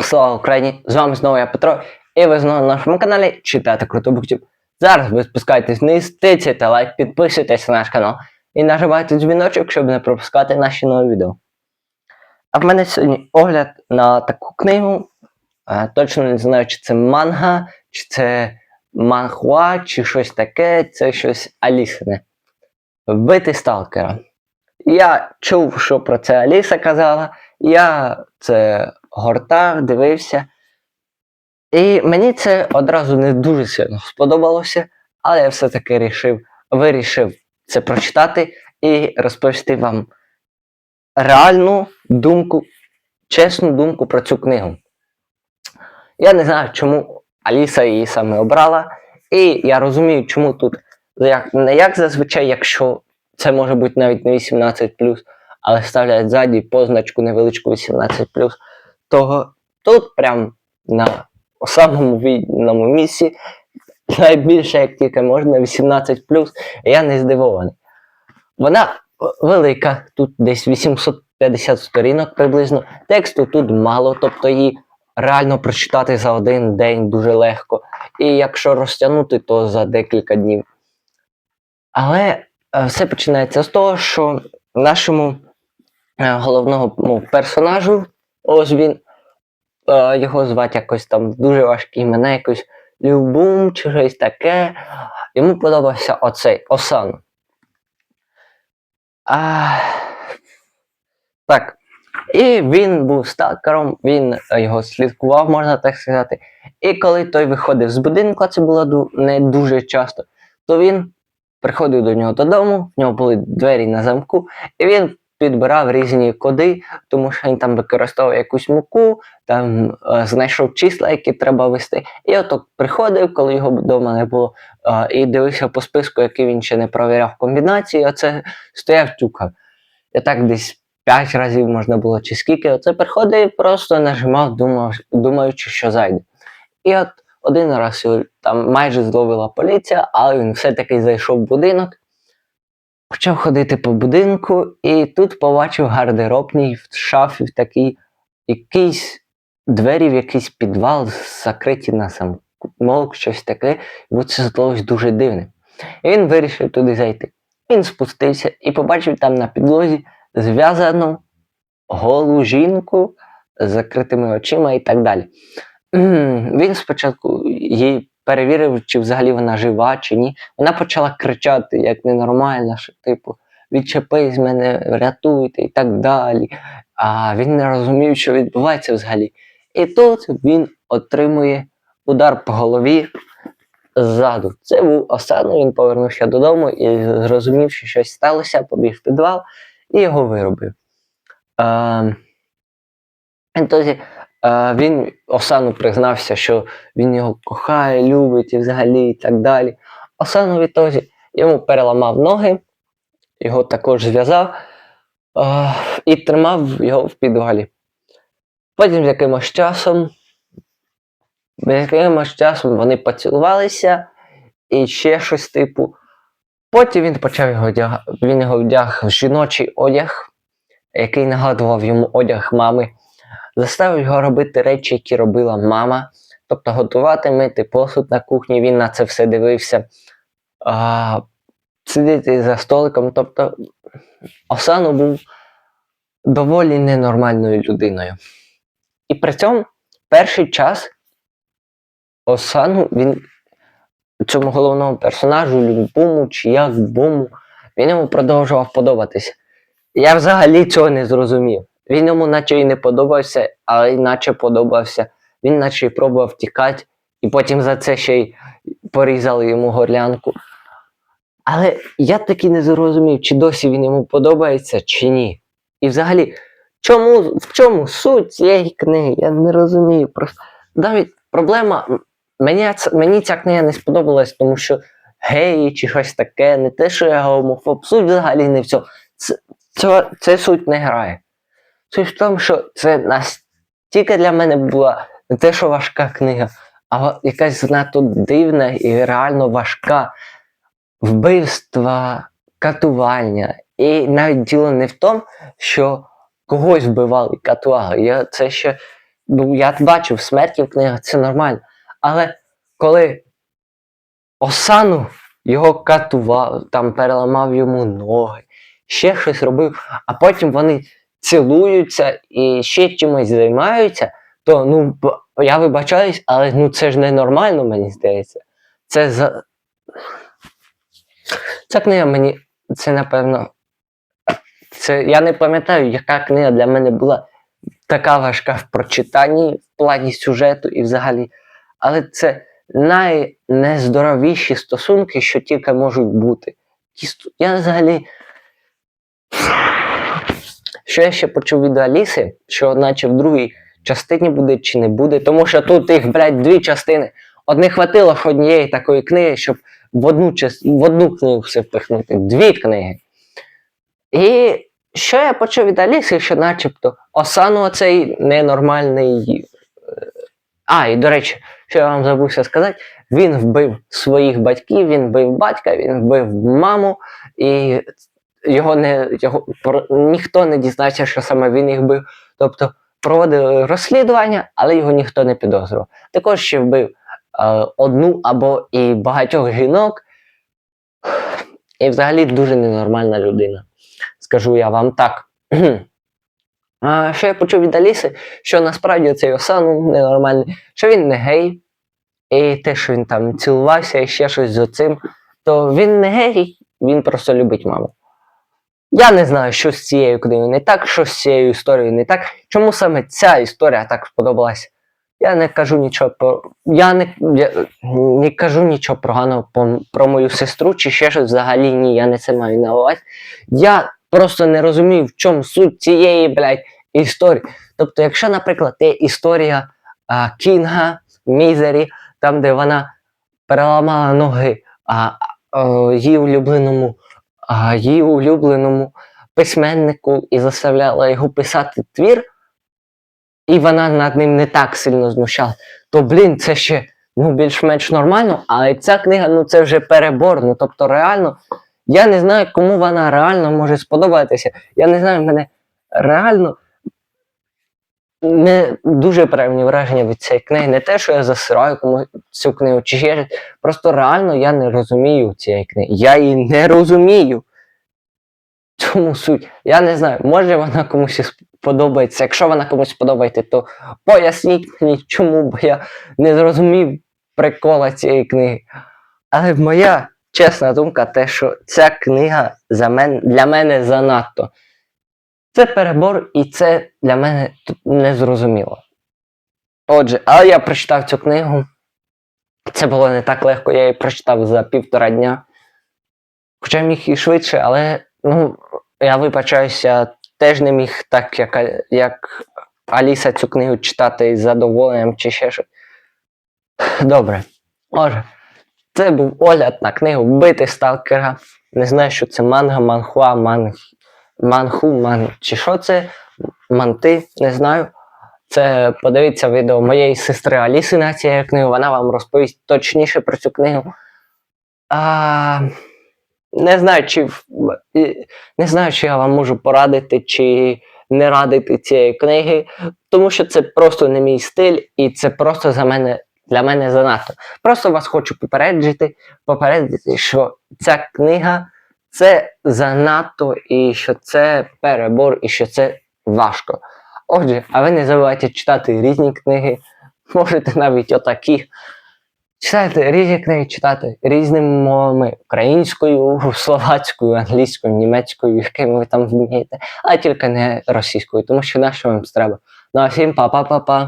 Слава Україні! З вами знову я Петро, і ви знову на нашому каналі читати круто буктів. Зараз ви спускайтесь вниз, тицяйте лайк, підписуйтесь на наш канал і нажимайте дзвіночок, щоб не пропускати наші нові відео. А в мене сьогодні огляд на таку книгу. Точно не знаю, чи це манга, чи це манхуа, чи щось таке, це щось Алісине. Вбити сталкера. Я чув, що про це Аліса казала. Я це гортав, дивився. І мені це одразу не дуже сильно сподобалося, але я все-таки рішив, вирішив це прочитати і розповісти вам реальну думку, чесну думку про цю книгу. Я не знаю, чому Аліса її саме обрала, і я розумію, чому тут як, не як зазвичай, якщо це може бути навіть не 18, але ставлять ззаді позначку невеличку 18, то тут прям на самому відному місці найбільше, як тільки можна, 18 я не здивований. Вона велика, тут десь 850 сторінок приблизно. Тексту тут мало, тобто її реально прочитати за один день дуже легко. І якщо розтягнути, то за декілька днів. Але е, все починається з того, що нашому е, головному ну, персонажу, ось він, е, його звати якось там дуже важкі імена, якось Любум чи щось таке. Йому подобався оцей Осан. А, так. І він був сталкером, він е, його слідкував, можна так сказати. І коли той виходив з будинку, а це було не дуже часто, то він приходив до нього додому, в нього були двері на замку, і він підбирав різні коди, тому що він там використовував якусь муку, там е, знайшов числа, які треба вести. І ото приходив, коли його вдома не було, е, і дивився по списку, який він ще не провіряв комбінації, оце стояв тюкав. І так десь п'ять разів можна було чи скільки. Оце приходив просто нажимав, думав, думаючи, що зайде. І от один раз там майже зловила поліція, але він все-таки зайшов в будинок, почав ходити по будинку, і тут побачив гардеробний в шафі в такий якийсь двері в якийсь підвал закриті на замок, щось таке, бо це здалось дуже дивним. І він вирішив туди зайти. Він спустився і побачив там на підлозі зв'язану голу жінку з закритими очима і так далі. Він спочатку її перевірив, чи взагалі вона жива, чи ні. Вона почала кричати, як ненормальна, що типу, відчепись мене, рятуйте і так далі. А він не розумів, що відбувається взагалі. І тут він отримує удар по голові ззаду. Це був Осану, він повернувся додому і зрозумів, що щось сталося, побіг в підвал і його виробив. І тоді він Осану признався, що він його кохає, любить і взагалі і так далі. Осану відтоді йому переламав ноги, його також зв'язав і тримав його в підвалі. Потім з якимось часом, з якимось часом вони поцілувалися і ще щось типу. Потім він почав його одяг... він його вдяг в жіночий одяг, який нагадував йому одяг мами, заставив його робити речі, які робила мама, тобто готувати, мити посуд на кухні, він на це все дивився, а, сидіти за столиком. Тобто Осану був доволі ненормальною людиною. І при цьому перший час Осану він цьому головному персонажу, Любому чи як Бому, він йому продовжував подобатися. Я взагалі цього не зрозумів. Він йому наче і не подобався, але й наче подобався. Він наче й пробував тікати, і потім за це ще й порізали йому горлянку. Але я таки не зрозумів, чи досі він йому подобається, чи ні. І взагалі, чому, в чому суть цієї книги? Я не розумію. Просто навіть проблема. Мені, мені ця книга не сподобалась, тому що геї чи щось таке, не те, що я гомофоб, суть взагалі не в цьому. Це, це, це суть не грає. Суть в тому, що це настільки для мене була не те, що важка книга, а якась занадто дивна і реально важка вбивства, катування. І навіть діло не в тому, що когось вбивали, катували. Я це ще ну, я бачив смерті в книгах, це нормально. Але коли Осану його катував, там переламав йому ноги, ще щось робив, а потім вони цілуються і ще чимось займаються, то ну я вибачаюсь, але ну це ж ненормально, мені здається. Це за. Ця книга мені, це напевно. Це я не пам'ятаю, яка книга для мене була така важка в прочитанні в плані сюжету і взагалі. Але це найнездоровіші стосунки, що тільки можуть бути. Я взагалі. Що я ще почув від Аліси, що наче в другій частині буде чи не буде, тому що тут їх, блядь, дві частини. От не хватило ж однієї такої книги, щоб в одну, час... в одну книгу все впихнути. Дві книги. І що я почув від Аліси, що начебто Осану оцей ненормальний. е, А, і до речі, що я вам забувся сказати, він вбив своїх батьків, він вбив батька, він вбив маму, і його не його ніхто не дізнався, що саме він їх бив. Тобто проводили розслідування, але його ніхто не підозрював. Також ще вбив е, одну або і багатьох жінок. І взагалі дуже ненормальна людина. Скажу я вам так. А що я почув від Аліси, що насправді цей Осану ненормальний, що він не гей, і те, що він там цілувався і ще щось з оцим, то він не гей, він просто любить маму. Я не знаю, що з цією книгою не так, що з цією історією не так. Чому саме ця історія так сподобалась? Я не кажу нічого про. Я не, я не кажу нічого поганого про, про мою сестру чи ще щось взагалі ні, я не це маю на увазі. Я просто не розумію, в чому суть цієї, блядь, історії. Тобто, якщо, наприклад, є історія а, Кінга, Мізері, там, де вона переламала ноги а, а, її улюбленому, а, її улюбленому письменнику і заставляла його писати твір, і вона над ним не так сильно знущала, то, блін, це ще ну, більш-менш нормально, але ця книга, ну це вже перебор. Ну, тобто, реально, я не знаю, кому вона реально може сподобатися. Я не знаю, мене реально не дуже приємні враження від цієї книги. Не те, що я засираю комусь цю книгу, чи ще. Просто реально я не розумію цієї книги. Я її не розумію. Чому суть? Я не знаю, може вона комусь сподобається. Якщо вона комусь сподобається, то поясніть мені, чому, бо я не зрозумів прикола цієї книги. Але моя чесна думка, те, що ця книга за мен, для мене занадто. Це перебор, і це для мене незрозуміло. Отже, але я прочитав цю книгу. Це було не так легко, я її прочитав за півтора дня. Хоча міг і швидше, але ну, я вибачаюся, теж не міг так, як, як Аліса цю книгу читати із задоволенням чи ще щось. Добре. Отже, це був огляд на книгу Вбити Сталкера. Не знаю, що це манга, манхуа, манг, манху, ман, чи що це, манти, не знаю. Це подивіться відео моєї сестри Аліси на цією книгу, вона вам розповість точніше про цю книгу. А, не знаю, чи не знаю, чи я вам можу порадити, чи не радити цієї книги, тому що це просто не мій стиль, і це просто за мене для мене занадто. Просто вас хочу попереджити, попередити, що ця книга це занадто, і що це перебор, і що це важко. Отже, а ви не забувайте читати різні книги, можете навіть отакі. Читайте різні книги, читати різними мовами українською, словацькою, англійською, німецькою, якими ви там вмієте, а тільки не російською, тому що на що вам треба. Ну а всім па-па-па-па.